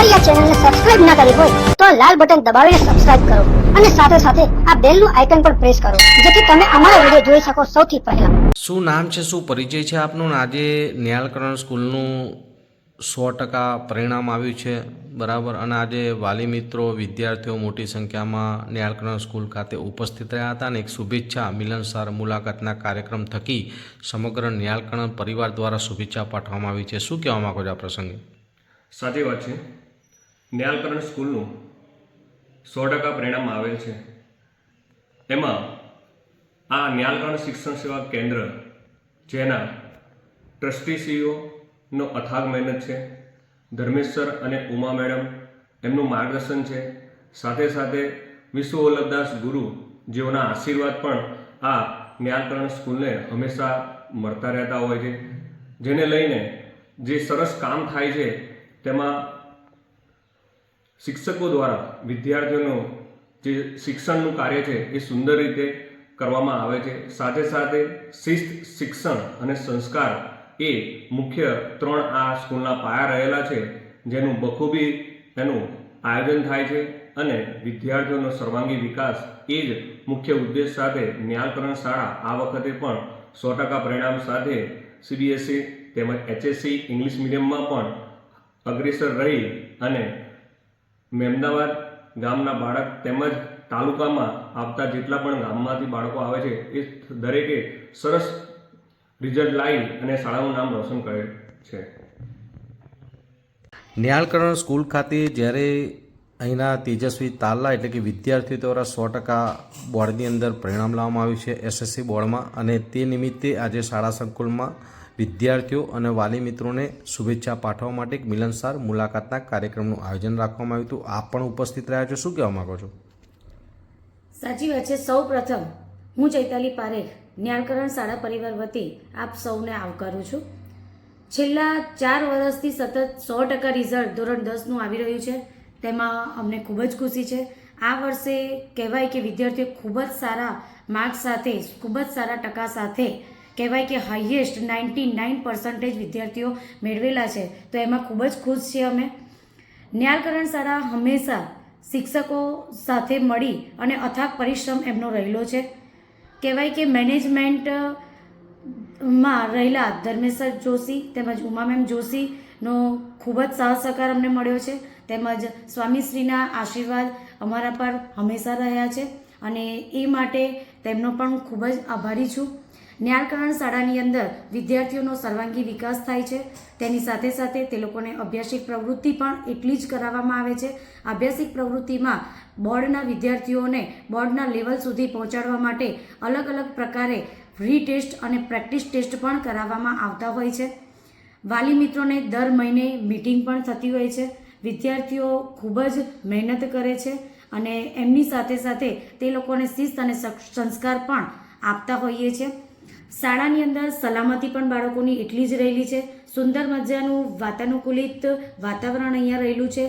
અમારી આ ચેનલને સબસ્ક્રાઇબ ના કરી હોય તો આ લાલ બટન દબાવીને સબસ્ક્રાઇબ કરો અને સાથે સાથે આ બેલનું આઇકન પણ પ્રેસ કરો જેથી તમે અમારા વીડિયો જોઈ શકો સૌથી પહેલા. શું નામ છે શું પરિચય છે આપનું? આજે ન્યાલકરણ સ્કૂલનું સો ટકા પરિણામ આવ્યું છે બરાબર? અને આજે વાલી મિત્રો વિદ્યાર્થીઓ મોટી સંખ્યામાં ન્યાલકરણ સ્કૂલ ખાતે ઉપસ્થિત રહ્યા હતા અને એક શુભેચ્છા મિલનસાર મુલાકાતના કાર્યક્રમ થકી સમગ્ર ન્યાલકરણ પરિવાર દ્વારા શુભેચ્છા પાઠવવામાં આવી છે. શું કહેવા માગો છો આ પ્રસંગે? સાચી વાત છે. ન્યાલકરણ સ્કૂલનું સો ટકા પરિણામ આવેલ છે. એમાં આ ન્યાલકરણ શિક્ષણ સેવા કેન્દ્ર, જેના ટ્રસ્ટીસીઓનો અથાગ મહેનત છે ધર્મેશ સર અને ઉમા મેડમ એમનું માર્ગદર્શન છે. સાથે સાથે વિશ્વ વલ્લભદાસ ગુરુ જેઓના આશીર્વાદ પણ આ ન્યાલકરણ સ્કૂલને હંમેશા મળતા રહેતા હોય છે. જેને લઈને જે સરસ કામ થાય છે, તેમાં શિક્ષકો દ્વારા વિદ્યાર્થીઓનું જે શિક્ષણનું કાર્ય છે એ સુંદર રીતે કરવામાં આવે છે. સાથે સાથે શિસ્ત, શિક્ષણ અને સંસ્કાર એ મુખ્ય ત્રણ આ સ્કૂલના પાયા રહેલા છે, જેનું બખૂબી એનું આયોજન થાય છે અને વિદ્યાર્થીઓનો સર્વાંગી વિકાસ એ જ મુખ્ય ઉદ્દેશ સાથે ન્યાલકરણ શાળા આ વખતે પણ સો ટકા પરિણામ સાથે સીબીએસઈ તેમજ એચએસસી ઇંગ્લિશ મીડિયમમાં પણ અગ્રેસર રહી અને મેમદાવાદ ગામના બાળક તેમજ તાલુકામાં આવતા જેટલા પણ ગામમાંથી બાળકો આવે છે, એ દરેકે સરસ રિઝલ્ટ લાવી અને શાળાનું નામ રોશન કરે છે. નિહાળકરણ સ્કૂલ ખાતે જ્યારે અહીંના તેજસ્વી તાલા એટલે કે વિદ્યાર્થીઓ દ્વારા સો ટકા બોર્ડની અંદર પરિણામ લાવવામાં આવ્યું છે એસએસસી બોર્ડમાં. અને તે નિમિત્તે આજે શાળા સંકુલમાં વિદ્યાર્થીઓ અને વાલી મિત્રોને શુભેચ્છા પાઠવવા માટે એક મિલનસાર મુલાકાતના કાર્યક્રમનું આયોજન રાખવામાં આવ્યું હતું. આપ પણ ઉપસ્થિત રહ્યા છો. શું કહેવા માગો છો? સાચી વાત છે. સૌ પ્રથમ હું ચૈતાલી પારેખ જ્ઞાનકરણ શાળા પરિવાર વતી આપ સૌને આવકારું છું. છેલ્લા ચાર વર્ષથી સતત સો ટકા રિઝલ્ટ ધોરણ દસનું આવી રહ્યું છે. તેમાં અમને ખૂબ જ ખુશી છે. આ વર્ષે કહેવાય કે વિદ્યાર્થીઓ ખૂબ જ સારા માર્ક્સ સાથે, ખૂબ જ સારા ટકા સાથે કહેવાય કે હાઈએસ્ટ નાઇન્ટી નાઇન પર્સન્ટેજ વિદ્યાર્થીઓ મેળવેલા છે. તો એમાં ખૂબ જ ખુશ છીએ અમે. ન્યાલકરણ શાળા હંમેશા શિક્ષકો સાથે મળી અને અથાગ પરિશ્રમ એમનો રહેલો છે. કહેવાય કે મેનેજમેન્ટમાં રહેલા ધર્મેશ્વર જોશી તેમજ ઉમા મેમ જોશીનો ખૂબ જ સાહસ સહકાર અમને મળ્યો છે. તેમજ સ્વામીશ્રીના આશીર્વાદ અમારા પર હંમેશા રહ્યા છે અને એ માટે તેમનો પણ ખૂબ જ આભારી છું. ન્યાલકરણ શાળાની અંદર વિદ્યાર્થીઓનો સર્વાંગી વિકાસ થાય છે. તેની સાથે સાથે તે લોકોને અભ્યાસિક પ્રવૃત્તિ પણ એટલી જ કરાવવામાં આવે છે. અભ્યાસિક પ્રવૃત્તિમાં બોર્ડના વિદ્યાર્થીઓને બોર્ડના લેવલ સુધી પહોંચાડવા માટે અલગ અલગ પ્રકારે રીટેસ્ટ અને પ્રેક્ટિસ ટેસ્ટ પણ કરાવવામાં આવતા હોય છે. વાલી મિત્રોને દર મહિને મિટિંગ પણ થતી હોય છે. વિદ્યાર્થીઓ ખૂબ જ મહેનત કરે છે અને એમની સાથે સાથે તે લોકોને શિસ્ત અને સંસ્કાર પણ આપતા હોઈએ છીએ. શાળાની અંદર સલામતી પણ બાળકોની એટલી જ રહેલી છે. સુંદર મજાનું વાતાનુકૂલિત વાતાવરણ અહીંયા રહેલું છે.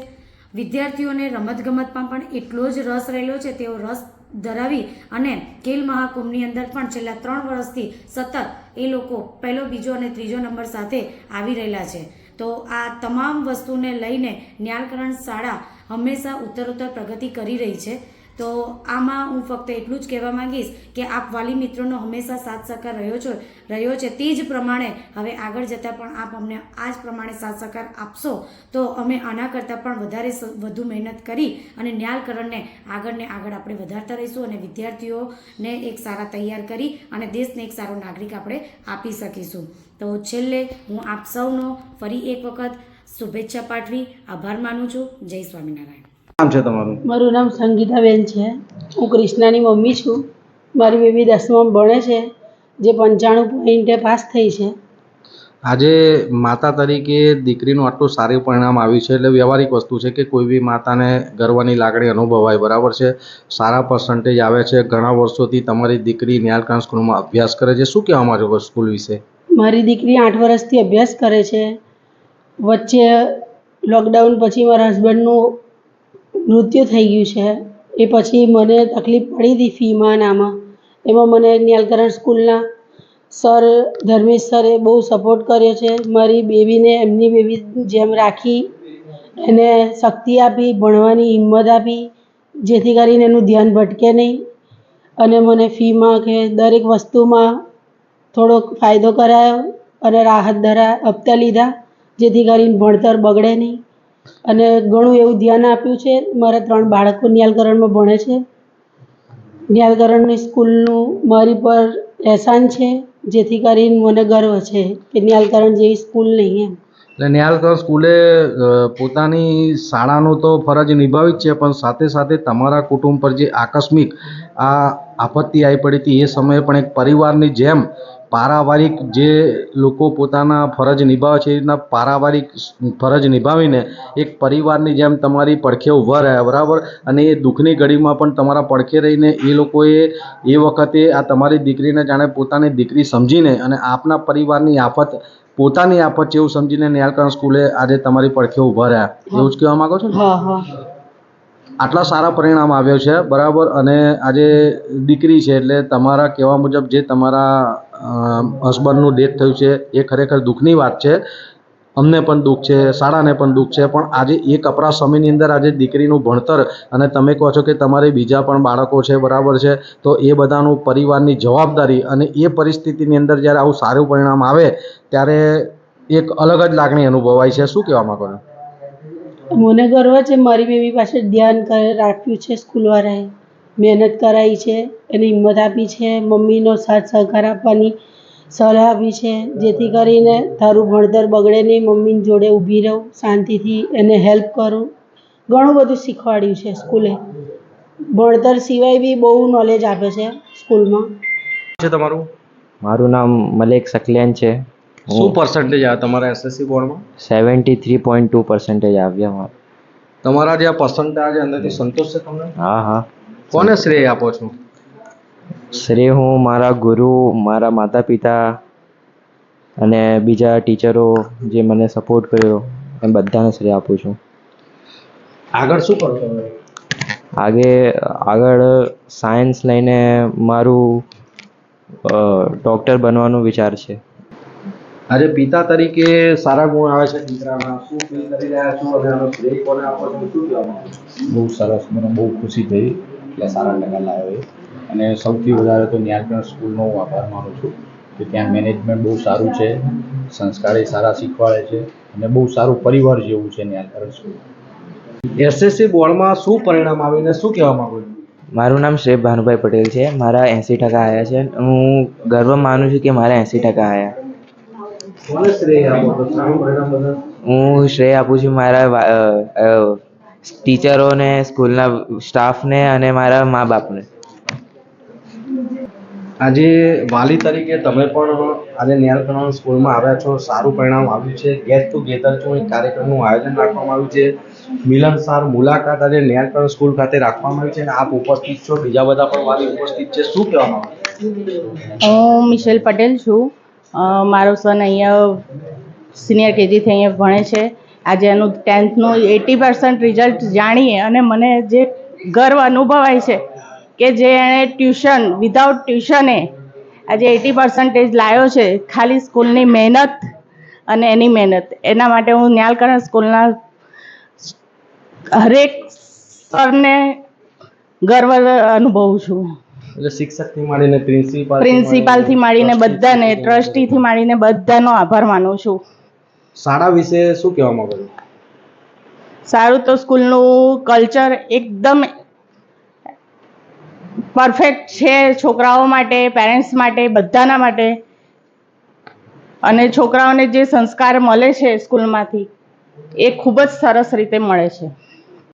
વિદ્યાર્થીઓને રમતગમતમાં પણ એટલો જ રસ રહેલો છે. તેઓ રસ ધરાવી અને ખેલ મહાકુંભની અંદર પણ છેલ્લા ત્રણ વર્ષથી સતત એ લોકો પહેલો, બીજો અને ત્રીજો નંબર સાથે આવી રહેલા છે. તો આ તમામ વસ્તુને લઈને ન્યાલકરણ શાળા હંમેશા ઉત્તરોત્તર પ્રગતિ કરી રહી છે. તો આમાં હું ફક્ત એટલું જ કહેવા માંગીશ કે આપ વાલી મિત્રોનો હંમેશા સાથ સહકાર રહ્યો છો, રહ્યો છે તે જ પ્રમાણે હવે આગળ જતાં પણ આપ અમને આ જ પ્રમાણે સાથ સહકાર આપશો તો અમે આના કરતાં પણ વધારે વધુ મહેનત કરી અને ન્યાલકરણને આગળ ને આગળ આપણે વધારતા રહીશું અને વિદ્યાર્થીઓને એક સારા તૈયાર કરી અને દેશને એક સારો નાગરિક આપણે આપી શકીશું. તો છેલ્લે હું આપ સૌનો ફરી એક વખત શુભેચ્છા પાઠવી, આભાર માનું છું. જય સ્વામિનારાયણ. નામ છે તમારું? મારું નામ સંગીતાબેન છે. હું કૃષ્ણાની મમ્મી છું. મારી બેબી દસમામાં ભણે છે. જે પંચાણું પોઈન્ટે પાસ થઈ છે. આજે માતા તરીકે દીકરીનું આટલું સારું પરિણામ આવ્યું છે એટલે વ્યવહારિક વસ્તુ છે કે કોઈ બી માતાને ગર્વની લાગણી અનુભવાય બરાબર છે? સારા પર્સન્ટેજ આવે છે. ઘણા વર્ષોથી તમારી દીકરી ન્યાલકાન સ્કૂલમાં અભ્યાસ કરે છે. શું કહેવા માંગો છો સ્કૂલ વિશે? મારી દીકરી આઠ વર્ષથી અભ્યાસ કરે છે. વચ્ચે લોકડાઉન પછી મારા હસબન્ડનું મૃત્યુ થઈ ગયું છે. એ પછી મને તકલીફ પડી હતી ફીમાં ને એમાં મને ન્યાલકરણ સ્કૂલના સર ધર્મેશ સરે બહુ સપોર્ટ કર્યો છે. મારી બેબીને એમની બેબી જેમ રાખી, એને શક્તિ આપી, ભણવાની હિંમત આપી, જેથી કરીને એનું ધ્યાન ભટકે નહીં. અને મને ફીમાં કે દરેક વસ્તુમાં થોડોક ફાયદો કરાયો અને રાહત દરા હપ્તા લીધા, જેથી કરીને ભણતર બગડે નહીં. અને ઘણું એવું ધ્યાન આપ્યું છે. મારા ત્રણ બાળકો નિયાલકરણમાં ભણે છે. નિયાલકરણની સ્કૂલનું મારી પર એહસાન છે, જેથી કરીને મને ગર્વ છે કે નિયાલકરણ જેવી સ્કૂલ નહીં એમ. એટલે નિહાલકર સ્કૂલે પોતાની શાળાનું તો ફરજ નિભાવી જ છે, પણ સાથે સાથે તમારા કુટુંબ પર જે આકસ્મિક આ આપત્તિ આવી પડી હતી, એ સમયે પણ એક પરિવારની જેમ પારિવારિક જે લોકો પોતાના ફરજ નિભાવે છે એ રીતના પારિવારિક ફરજ નિભાવીને એક પરિવારની જેમ તમારી પડખે ઊભા રહ્યા બરાબર? અને એ દુઃખની ઘડીમાં પણ તમારા પડખે રહીને એ લોકોએ એ વખતે આ તમારી દીકરીને જાણે પોતાની દીકરી સમજીને અને આપના પરિવારની આફત પોતાની આફત છે એવું સમજીને નિહાલકરણ સ્કૂલે આજે તમારી પડખે ઊભા રહ્યા. એવું જ કહેવા માંગો છો ને? હા હા. આટલા સારા પરિણામ આવ્યો છે, બરાબર? અને આજે દીકરી છે એટલે તમારા કહેવા મુજબ જે તમારા હસબન્ડનું ડેથ થયું છે, એ ખરેખર દુઃખની વાત છે. અમને પણ દુઃખ છે શાળાને પણ દુઃખ છે, પણ આજે એ કપરા સમયની અંદર આજે દીકરીનું ભણતર અને તમે કહો છો કે તમારે બીજા પણ બાળકો છે, બરાબર છે, તો એ બધાનું પરિવારની જવાબદારી અને એ પરિસ્થિતિની અંદર જ્યારે આવું સારું પરિણામ આવે, ત્યારે એક અલગ જ લાગણી અનુભવાય છે. શું કહેવા માગો છો? મને ગર્વ છે મારી બેબી પાસે ધ્યાન કર- રાખ્યું છે સ્કૂલવાળાએ. મહેનત કરાવી છે એને હિંમત આપી છે મમ્મીનો સાથ સહકાર આપવાની સલાહ આપી છે જેથી કરીને તારું ભણતર બગડે નહીં મમ્મીની જોડે ઊભી રહું શાંતિથી એને હેલ્પ કરું. ઘણું બધું શીખવાડ્યું છે સ્કૂલે. ભણતર સિવાય બી બહુ નોલેજ આપે છે સ્કૂલમાં. છે તમારું? મારું નામ મલેક સકલિયાન છે. શું પર્સન્ટેજ આવ્યા તમારા એસએસસી બોર્ડમાં seventy three point two percentage આવ્યા મારા તમારા જે આ પર્સન્ટેજ અંદરથી સંતોષ છે તમને? હા હા. કોને શ્રેય આપો છો? શ્રેય હું મારા ગુરુ મારા માતા પિતા અને બીજા ટીચરો જે મને સપોર્ટ કર્યો એમ બધાને શ્રેય આપું છું. આગળ શું કરશો આગે આગળ સાયન્સ લઈને મારું ડૉક્ટર બનવાનો વિચાર છે. આજે પિતા તરીકે સારા ગુણ આવે છે દીકરામાં. શું ફીલ કરી રહ્યા છો? અને આનો શ્રેય કોને આપો છો? શું કહેવા બહુ સરસ. મને બહુ ખુશી થઈ એટલે સારા ટકા લાવ્યો એ. અને સૌથી વધારે તો ન્યાલકરણ સ્કૂલનો હું આભાર માનું છું કે ત્યાં મેનેજમેન્ટ બહુ સારું છે સંસ્કારે સારા શીખવાડે છે અને બહુ સારું પરિવાર જેવું છે ન્યાલકરણ સ્કૂલ. એસએસસી બોર્ડમાં શું પરિણામ આવીને શું કહેવા માંગો છું? મારું નામ શ્રેય ભાનુભાઈ પટેલ છે. મારા એંસી ટકા આવ્યા છે. હું ગર્વ માનું છું કે મારા એંસી ટકા આવ્યા કોને શ્રેય આપો? છો સારું પરિણામ બધા હું શ્રેય આપું છું મારા ટીચરોને સ્કૂલના સ્ટાફને અને મારા મા બાપને આજે વાલી તરીકે તમે પણ આજે ન્યાલકરણ સ્કૂલમાં આવ્યા છો. સારું પરિણામ આવ્યું છે. ગેટ ટુગેધર છું એક કાર્યક્રમનું આયોજન રાખવામાં આવ્યું છે. મિલનસાર મુલાકાત આજે ન્યાલકરણ સ્કૂલ ખાતે રાખવામાં આવી છે અને આપ ઉપસ્થિત છો. બીજા બધા પણ વાલી ઉપસ્થિત છે. શું કહેવામાં આવે હું મિશેલ પટેલ છું. મારો સન અહીંયા સિનિયર કેજીથી અહીંયા ભણે છે. આજે એનું ટેન્થનું એટી પર્સન્ટ રિઝલ્ટ જાણીએ અને મને જે ગર્વ અનુભવાય છે કે જે એણે ટ્યુશન વિધાઉટ ટ્યુશને આજે એટી પર્સન્ટેજ લાવ્યો છે. ખાલી સ્કૂલની મહેનત અને એની મહેનત. એના માટે હું ન્યાલકરણ સ્કૂલના હરેક સરને ગર્વ અનુભવું છું. એટલે શિક્ષકથી માંડીને પ્રિન્સિપાલ પ્રિન્સિપાલથી માંડીને બધાને ટ્રસ્ટીથી માંડીને બધાનો આભાર માનું છું. શાળા વિશે શું કહેવા માંગો છો? સારું તો સ્કૂલનું કલ્ચર એકદમ પરફેક્ટ છે છોકરાઓ માટે પેરેન્ટ્સ માટે બધાના માટે. અને છોકરાઓને જે સંસ્કાર મળે છે સ્કૂલમાંથી એ ખૂબ જ સરસ રીતે મળે છે.